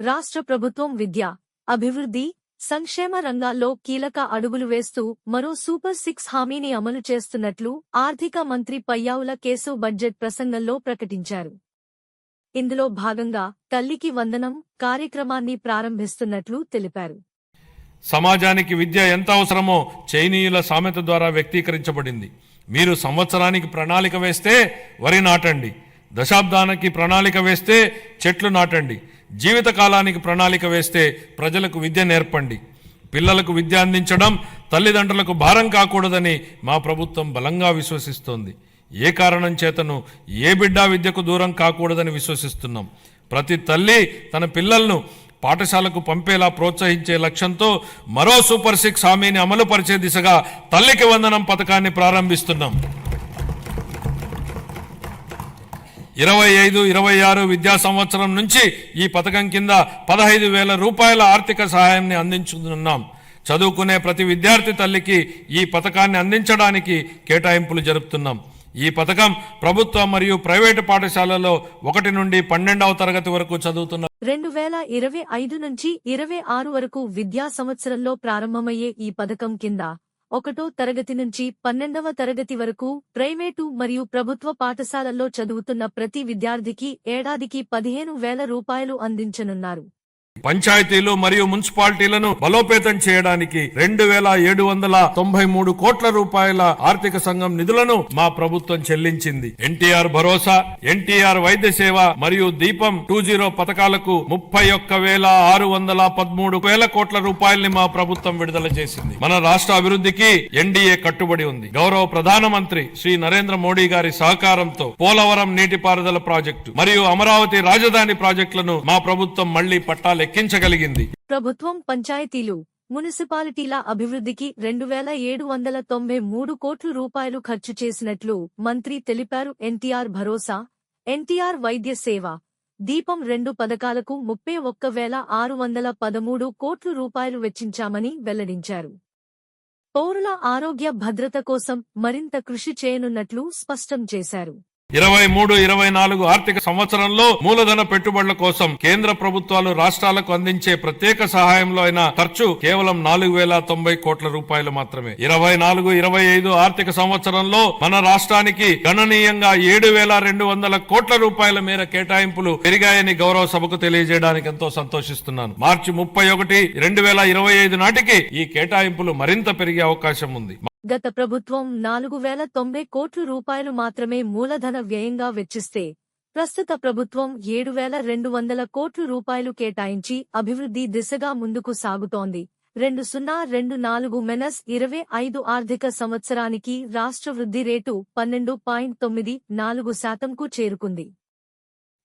రాష్ట్ర ప్రభుత్వం విద్య అభివృద్ధి సంక్షేమ రంగాల్లో కీలక అడుగులు వేస్తూ మరో సూపర్ సిక్స్ హామీని అమలు చేస్తున్నట్లు ఆర్థిక మంత్రి పయ్యావుల కేశవ్ బడ్జెట్ ప్రసంగంలో ప్రకటించారు. ఇందులో భాగంగా తల్లికి వందనం కార్యక్రమాన్ని ప్రారంభిస్తున్నట్లు తెలిపారు. సమాజానికి విద్య ఎంత అవసరమో చైనీయుల సామెత ద్వారా వ్యక్తీకరించబడింది. మీరు సంవత్సరానికి ప్రణాళిక వేస్తే వరి నాటండి. దశాబ్దానికి ప్రణాళిక వేస్తే చెట్లు నాటండి. జీవితకాలానికి ప్రణాళిక వేస్తే ప్రజలకు విద్య నేర్పండి. పిల్లలకు విద్య అందించడం తల్లిదండ్రులకు భారం కాకూడదని మా ప్రభుత్వం బలంగా విశ్వసిస్తోంది. ఏ కారణం చేతను ఏ బిడ్డ విద్యకు దూరం కాకూడదని విశ్వసిస్తున్నాం. ప్రతి తల్లి తన పిల్లలను పాఠశాలకు పంపేలా ప్రోత్సహించే లక్ష్యంతో మరో సూపర్ సిక్స్ హామీని అమలు పరిచే దిశగా తల్లికి వందనం పథకాన్ని ప్రారంభిస్తున్నాం. ఇరవై ఐదు ఇరవై ఆరు విద్యా సంవత్సరం నుంచి ఈ పథకం కింద పదహైదు వేల రూపాయల ఆర్థిక సహాయాన్ని అందించుతున్నాం. చదువుకునే ప్రతి విద్యార్థి తల్లికి ఈ పథకాన్ని అందించడానికి కేటాయింపులు జరుపుతున్నాం. ఈ పథకం ప్రభుత్వ మరియు ప్రైవేటు పాఠశాలలో ఒకటి నుండి పన్నెండవ తరగతి వరకు చదువుతున్న రెండు వేల ఇరవై ఐదు నుంచి ఇరవై ఆరు వరకు విద్యా సంవత్సరంలో ప్రారంభమయ్యే ఈ పథకం కింద ఒకటో తరగతి నుంచి పన్నెండవ తరగతి వరకు ప్రైవేటు మరియు ప్రభుత్వ పాఠశాలల్లో చదువుతున్న ప్రతి విద్యార్థికి ఏడాదికి పదిహేను వేల రూపాయలు అందించనున్నారు. పంచాయతీలు మరియు మున్సిపాలిటీలను బలోపేతం చేయడానికి రెండు వేల ఏడు వందల తొంభై మూడు కోట్ల రూపాయల ఆర్థిక సంఘం నిధులను మా ప్రభుత్వం చెల్లించింది. ఎన్టీఆర్ భరోసా ఎన్టీఆర్ వైద్య సేవ మరియు దీపం టూ జీరో పథకాలకు ముప్పై ఒక్క వేల ఆరు వందల పదమూడు వేల కోట్ల రూపాయల్ని మా ప్రభుత్వం విడుదల చేసింది. మన రాష్ట్ర అభివృద్ధికి ఎన్డీఏ కట్టుబడి ఉంది. గౌరవ ప్రధానమంత్రి శ్రీ నరేంద్ర మోడీ గారి సహకారంతో పోలవరం నీటిపారుదల ప్రాజెక్టు మరియు అమరావతి రాజధాని ప్రాజెక్టులను మా ప్రభుత్వం మళ్ళీ పట్టాలెక్కించగలిగింది ప్రభుత్వం పంచాయతీలు మున్సిపాలిటీల అభివృద్ధికి రెండు వేల ఏడు వందల తొంభై మూడు కోట్ల రూపాయలు ఖర్చు చేసినట్లు మంత్రి తెలిపారు. ఎన్టీఆర్ భరోసా ఎన్టీఆర్ వైద్య సేవ దీపం రెండు పథకాలకు ముప్పై ఒక్క వేల ఆరు వందల పదమూడు కోట్ల రూపాయలు వెచ్చించామని వెల్లడించారు. పౌరుల ఆరోగ్య భద్రత కోసం మరింత కృషి చేయనున్నట్లు స్పష్టం చేశారు. ఇరవై మూడు ఇరవై నాలుగు ఆర్థిక సంవత్సరంలో మూలధన పెట్టుబడుల కోసం కేంద్ర ప్రభుత్వాలు రాష్ట్రాలకు అందించే ప్రత్యేక సహాయంలో అయిన ఖర్చు కేవలం నాలుగు వేల తొంభై కోట్ల రూపాయలు మాత్రమే. ఇరవై నాలుగు ఇరవై ఐదు ఆర్థిక సంవత్సరంలో మన రాష్ట్రానికి గణనీయంగా ఏడు వేల రెండు వందల కోట్ల రూపాయల మేర కేటాయింపులు పెరిగాయని గౌరవ సభకు తెలియజేయడానికి ఎంతో సంతోషిస్తున్నాను. మార్చి ముప్పై ఒకటి రెండు వేల ఇరవై ఐదు నాటికి ఈ కేటాయింపులు మరింత పెరిగే అవకాశం ఉంది. గత ప్రభుత్వం నాలుగు వేల తొంభై కోట్ల రూపాయలు మాత్రమే మూలధన వ్యయంగా వెచ్చిస్తే ప్రస్తుత ప్రభుత్వం ఏడు వేల రెండు వందల కోట్ల రూపాయలు కేటాయించి అభివృద్ధి దిశగా ముందుకు సాగుతోంది. రెండు సున్నా రెండు నాలుగు మెనస్ ఇరవై ఐదు ఆర్థిక సంవత్సరానికి రాష్ట్ర వృద్ధి రేటు పన్నెండు పాయింట్ తొమ్మిది నాలుగు శాతంకు చేరుకుంది.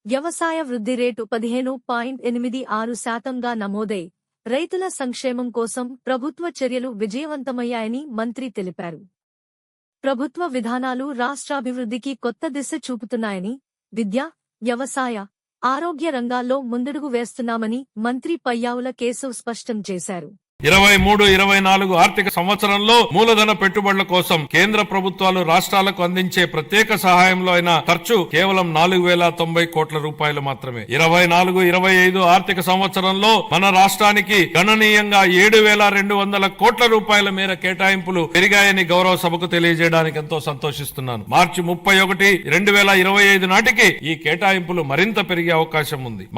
వ్యవసాయ వృద్ధి రేటు పదిహేను పాయింట్ ఎనిమిది ఆరు శాతంగా నమోదై రైతుల సంక్షేమం కోసం ప్రభుత్వ చర్యలు విజయవంతమయ్యాయని మంత్రి తెలిపారు. ప్రభుత్వ విధానాలు రాష్ట్రాభివృద్ధికి కొత్త దిశ చూపుతున్నాయని విద్య వ్యవసాయ ఆరోగ్య రంగాల్లో ముందడుగు వేస్తున్నామని మంత్రి పయ్యావుల కేశవ్ స్పష్టం చేశారు. ఇరవై మూడు ఇరవై నాలుగు ఆర్థిక సంవత్సరంలో మూలధన పెట్టుబడుల కోసం కేంద్ర ప్రభుత్వాలు రాష్ట్రాలకు అందించే ప్రత్యేక సహాయంలో అయిన ఖర్చు కేవలం నాలుగు వేల తొంభై కోట్ల రూపాయలు మాత్రమే. ఇరవై నాలుగు ఇరవై ఐదు ఆర్థిక సంవత్సరంలో మన రాష్ట్రానికి గణనీయంగా ఏడు వేల రెండు వందల కోట్ల రూపాయల మేర కేటాయింపులు పెరిగాయని గౌరవ సభకు తెలియజేయడానికి ఎంతో సంతోషిస్తున్నాను. మార్చి ముప్పై ఒకటి రెండు వేల ఇరవై ఐదు నాటికి ఈ కేటాయింపులు మరింత పెరిగే అవకాశం ఉంది.